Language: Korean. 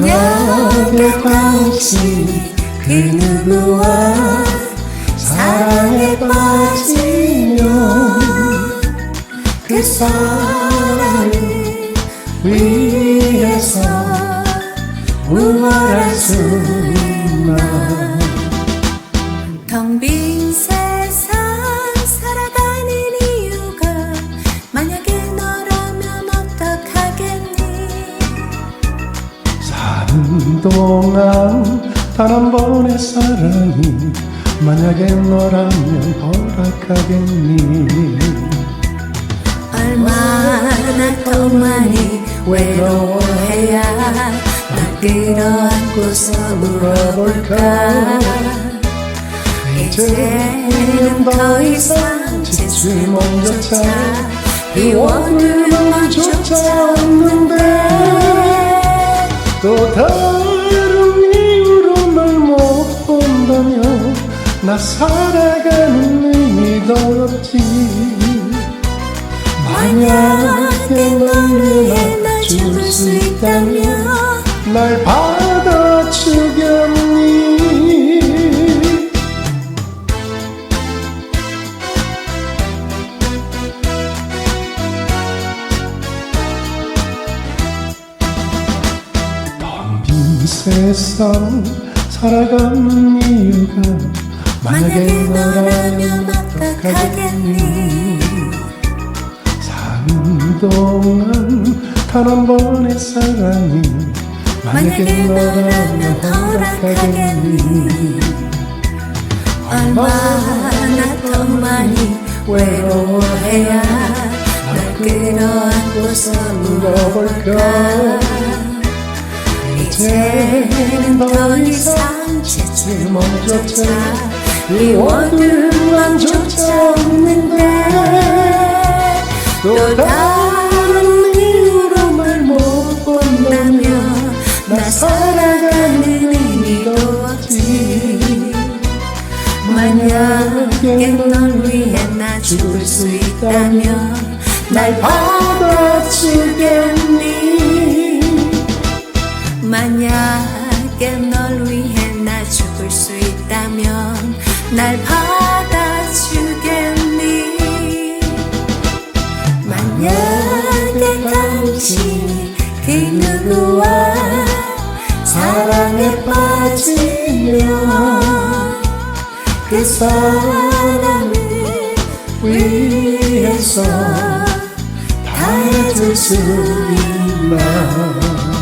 만약에 당신이 그 누구와 사랑에 빠지면 그 사랑을 위해서 무엇할 수 있나? 텅빈 세 사는 동안 단 한 번의 사랑이 만약에 너라면 허락하겠니? 얼마나 더 많이 외로워해야 널 끌어안고서 울어볼까? 이제는 더 이상 지출몸조차 비워둘만조차 없는데 또 다른 이유로 널 못 본다면 나 살아가는 의미도 없지. 만약에 나 죽을 수 있다면 날 받아 세상 살아가는 이유가 만약에 너라면 어떡하겠니? 사는 동안 단 한 번의 사랑이 만약에 너라면 허락하겠니? 얼마나 더 많이 외로워해야 널 끌어안고서 울어볼까 이제는 더 이상 지출몸조차. 이워둘 맘조차 없는데 또 다른 이유로 날못 본다면 나 살아가는 의미도 없지. 만약에 널 위해 나 죽을 수 있다면 날 받아주겠니 만약에 널 위해 나 죽을 수 있다면 날 받아주겠니? 만약에 당신이 그 누구와 사랑에 빠지면 그 사랑을 위해서 다 해줄 수 있나